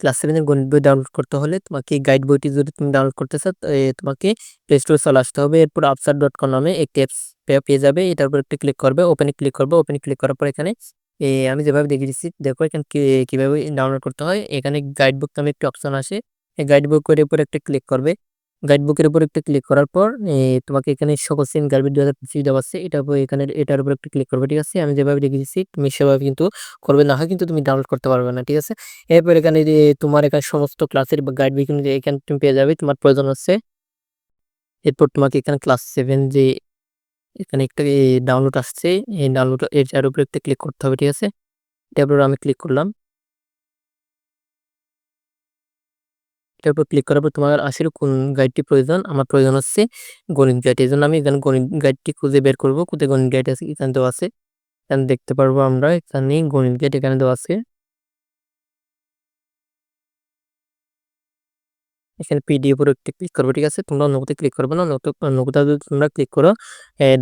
Class সেভেনের গণিত বই ডাউনলোড করতে হলে তোমাকে এই গাইড বইটি যদি তুমি ডাউনলোড করতে চাও তোমাকে প্লে স্টোরে চলে আসতে হবে। এরপর আপসার ডট কম নামে একটি অ্যাপস পেয়ে যাবে। এটার উপর একটি ক্লিক করবে ওপেনে ক্লিক করবে। ওপেনে ক্লিক করার পর এখানে আমি যেভাবে দেখিয়ে দিচ্ছি, দেখো এখানে কীভাবে ডাউনলোড করতে হয়। এখানে গাইড বুক নামে একটি অপশন আসে। এই গাইড বুক করে উপর একটা ক্লিক করবে। গাইড বুকের উপর একটা ক্লিক করার পর তোমাকে এখানে সকল সিন গার্বি দু হাজার পঁচিশ দেওয়া আছে। এটা এখানে এটার উপর একটা ক্লিক করবে, ঠিক আছে? আমি যেভাবে দেখিয়ে দিচ্ছি তুমি সেভাবে কিন্তু করবে, না হয় কিন্তু তুমি ডাউনলোড করতে পারবে না, ঠিক আছে? এরপর এখানে তোমার এখানে সমস্ত ক্লাসের গাইড বই কিন্তু এখানে তুমি পেয়ে যাবে। তোমার প্রয়োজন হচ্ছে, এরপর তোমাকে এখানে ক্লাস সেভেন যে, এখানে একটা ডাউনলোড আসছে, এই ডাউনলোড এর উপরে একটা ক্লিক করতে হবে, ঠিক আছে? এটার উপর আমি ক্লিক করলাম। এটার উপর ক্লিক করার পর তোমার আসলে কোন গাইডটি প্রয়োজন? আমার প্রয়োজন হচ্ছে গণিত গাইড এই জন্য আমি এখানে গণিত গাইডটি খুঁজে বের করব। কোথায় গণিত গাইড আছে? এখানে দেওয়া আছে। এখানে দেখতে পারব আমরা এখানে গণিত গাইড এখানে দেওয়া আছে। এখানে পিডিএফ উপর একটি ক্লিক করবে, ঠিক আছে? তোমরা অন্য ক্লিক করবে না অন্য যদি তোমরা ক্লিক করো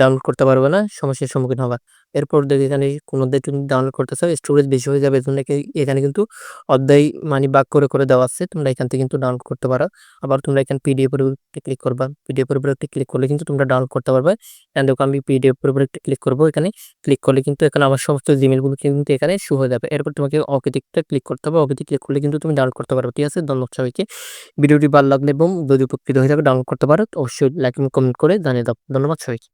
ডাউনলোড করতে পারবে না, সমস্যার সম্মুখীন হবা। এরপর দেখি এখানে কোনো তুমি ডাউনলোড করতে চাও স্টোরেজ বেশি হয়ে যাবে জন্য এখানে কিন্তু অধ্যায় মানে বাক করে করে দেওয়া আছে, তোমরা এখান থেকে কিন্তু ডাউনলোড করতে পারো। আবার তোমরা এখানে পিডিএফ উপর ক্লিক করবা পিডিএফ এর উপর একটি ক্লিক করলে কিন্তু তোমরা ডাউনলোড করতে পারবে। এন্ড দেখো আমি পিডিএফ এর উপর একটি ক্লিক করব, এখানে ক্লিক করলে কিন্তু এখানে আমার সমস্ত জিমেলগুলো কিন্তু এখানে শু হয়ে যাবে। এরপর তোমাকে দিকটা ক্লিক করতে হবে ওকে ক্লিক করলে কিন্তু তুমি ডাউনলোড করতে পারবে, ঠিক আছে? ধন্যবাদ সবাইকে। ভিডিওটি ভালো লাগলে এবং যদি উপকৃত হয়ে থাকে ডাউনলোড করতে পারো, অবশ্যই লাইক এবং কমেন্ট করে জানিয়ে দাও। ধন্যবাদ সবাইকে।